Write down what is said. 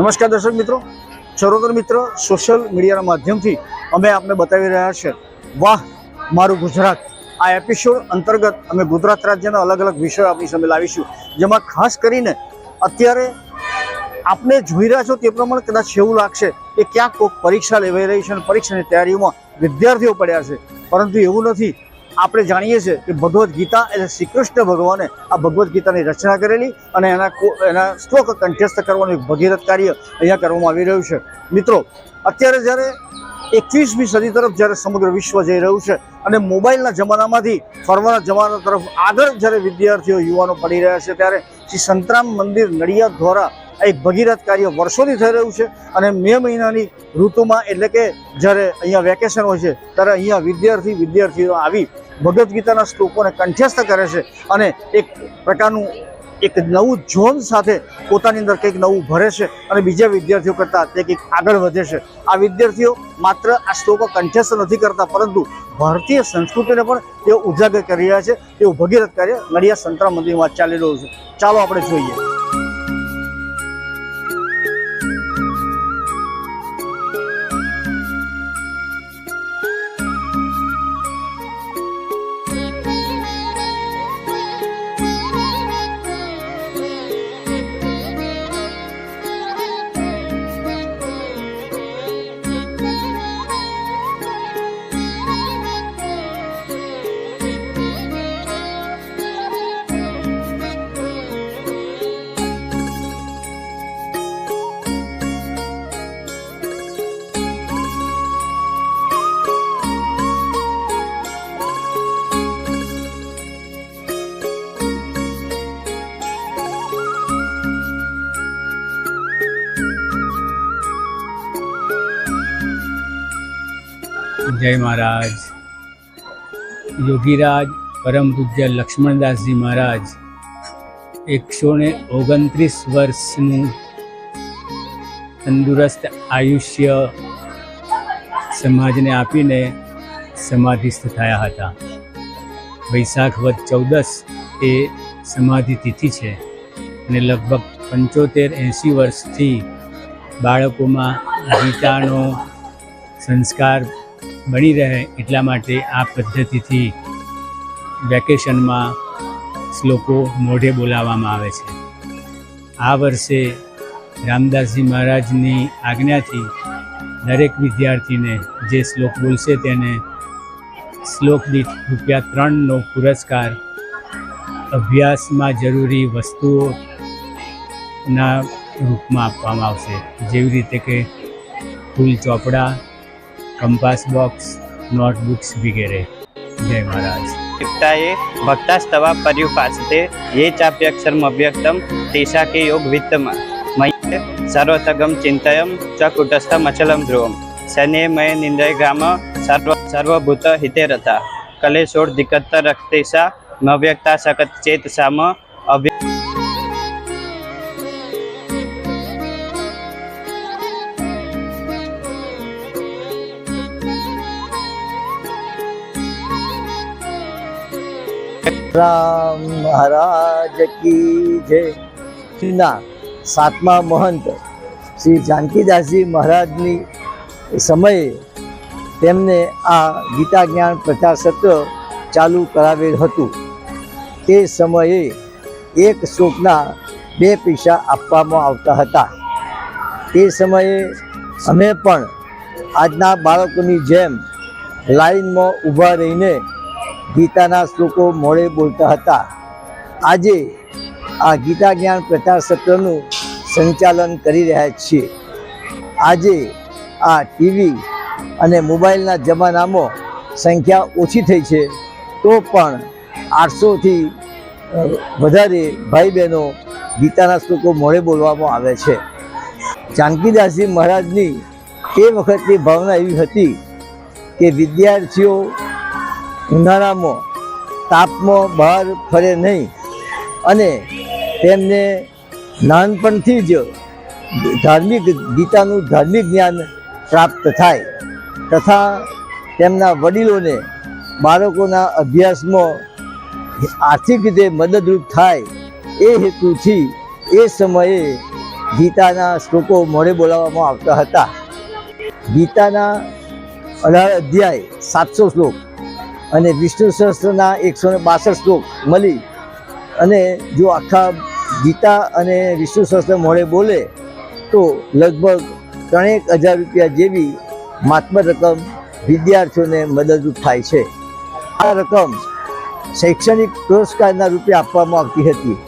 નમસ્કાર દર્શક મિત્રો. ચરોતર મિત્ર સોશિયલ મીડિયાના માધ્યમથી અમે આપને બતાવી રહ્યા છે. વાહ, મારું ગુજરાત. આ એપિસોડ અંતર્ગત અમે ગુજરાત રાજ્યના અલગ અલગ વિષયો આપણી સામે લાવીશું, જેમાં ખાસ કરીને અત્યારે આપને જોઈ રહ્યા છો તે પ્રમાણે કદાચ એવું લાગશે કે ક્યાંક કોઈક પરીક્ષા લેવાઈ રહી છે અને પરીક્ષાની તૈયારીઓમાં વિદ્યાર્થીઓ પડ્યા છે. પરંતુ એવું નથી. આપણે જાણીએ છીએ કે ભગવદ્ ગીતા એટલે શ્રી કૃષ્ણ ભગવાને આ ભગવદ્ ગીતાની રચના કરેલી અને એના એના શ્લોક કંઠસ્થ કરવાનું એક ભગીરથ કાર્ય અહીંયા કરવામાં આવી રહ્યું છે. મિત્રો, અત્યારે જ્યારે એકવીસમી સદી તરફ જ્યારે સમગ્ર વિશ્વ જઈ રહ્યું છે અને મોબાઈલના જમાનામાંથી ફરવાના જમાના તરફ આગળ જ્યારે વિદ્યાર્થીઓ, યુવાનો પડી રહ્યા છે ત્યારે શ્રી સંતરામ મંદિર નડિયાદ દ્વારા આ એક ભગીરથ કાર્ય વર્ષોથી થઈ રહ્યું છે અને મે મહિનાની ઋતુમાં એટલે કે જ્યારે અહીંયા વેકેશન હોય છે, ત્યારે અહીંયા વિદ્યાર્થી વિદ્યાર્થીઓ આવી ભગવદ્ ગીતાના શ્લોકોને કંઠ્યસ્થ કરે છે અને એક પ્રકારનું એક નવું જોન સાથે પોતાની અંદર કંઈક નવું ભરે છે અને બીજા વિદ્યાર્થીઓ કરતાં તે કંઈક આગળ વધે છે. આ વિદ્યાર્થીઓ માત્ર આ શ્લોકો કંઠસ્થ નથી કરતા, પરંતુ ભારતીય સંસ્કૃતિને પણ તેઓ ઉજાગર કરી રહ્યા છે. તેવું ભગીરથ કાર્ય નડિયાદ સંતરામ મંદિરમાં ચાલી રહ્યું છે. ચાલો આપણે જોઈએ. જય મહારાજ. યોગીરાજ પરમ પૂજ્ય લક્ષ્મણદાસજી મહારાજ એકસો ને ઓગણત્રીસ વર્ષનું તંદુરસ્ત આયુષ્ય સમાજને આપીને સમાધિસ્થ થયા હતા. વૈશાખ વદ ચૌદસ એ સમાધિ તિથિ છે અને લગભગ પંચોતેર એંસી વર્ષથી બાળકોમાં ગીતાનો સંસ્કાર બની રહે એટલા માટે આ પદ્ધતિથી વેકેશનમાં શ્લોકો મોઢે બોલાવવામાં આવે છે. આ વર્ષે રામદાસજી મહારાજની આજ્ઞાથી દરેક વિદ્યાર્થીને જે શ્લોક બોલશે તેને શ્લોક દીઠ રૂપિયા ત્રણનો પુરસ્કાર અભ્યાસમાં જરૂરી વસ્તુઓના રૂપમાં આપવામાં આવશે. જેવી રીતે કે ફૂલ ચોપડા કંપાસ બોક્સ નોટબુક્स વગેરે. જય મહારાજ. પિતાએ ભક્તાસ્તવા પર્યુપાસતે યે ચાપ્યક્ષરમ અવ્યક્તમ તેષા કે યોગ વિત્તમાં. મય સર્વતગમ ચિંતયમ ચ કુટસ્થમ અચલમ ધ્રુવમ. શને મય નિંદય ગામ સર્વ સર્વભૂત હિતે રથા. કલેશોર દિકત રક્તેશા ન સકત ચેત સામ અવ્યક્ત રામ મહારાજ કી જય. શ્રીના સાતમા મહંત શ્રી જાનકીદાસજી મહારાજની સમયે તેમને આ ગીતા જ્ઞાન પ્રચાર સત્ર ચાલુ કરાવેલ હતું. તે સમયે એક શ્લોકના બે પૈસા આપવામાં આવતા હતા. તે સમયે અમે પણ આજના બાળકોની જેમ લાઈનમાં ઊભા રહીને ગીતાના શ્લોકો મોડે બોલતા હતા. આજે આ ગીતા જ્ઞાન પ્રચાર સત્રનું સંચાલન કરી રહ્યા છીએ. આજે આ ટીવી અને મોબાઈલના જમાનામાં સંખ્યા ઓછી થઈ છે, તો પણ આઠસોથી વધારે ભાઈ બહેનો ગીતાના શ્લોકો મોડે બોલવામાં આવે છે. જાનકીદાસજી મહારાજની તે વખતની ભાવના એવી હતી કે વિદ્યાર્થીઓ ઉનાળામાં તાપમાં બહાર ફરે નહીં. અને તેમને નાનપણથી જ ધાર્મિક ગીતાનું ધાર્મિક જ્ઞાન પ્રાપ્ત થાય તથા તેમના વડીલોને બાળકોના અભ્યાસમાં આર્થિક રીતે મદદરૂપ થાય એ હેતુથી એ સમયે ગીતાના શ્લોકો મોડે બોલાવવામાં આવતા હતા. ગીતાના અઢાર અધ્યાય સાતસો શ્લોક. અને વિષ્ણુ સહસ્ત્રના એકસો ને બાસઠ શ્લોક મળી. અને જો આખા ગીતા અને વિષ્ણુ સહસ્ત્ર મોડે બોલે, તો લગભગ ત્રણેક હજાર રૂપિયા જેવી માત્ર રકમ વિદ્યાર્થીઓને મદદરૂપ થાય છે. આ રકમ શૈક્ષણિક પુરસ્કારના રૂપે આપવામાં આવતી હતી.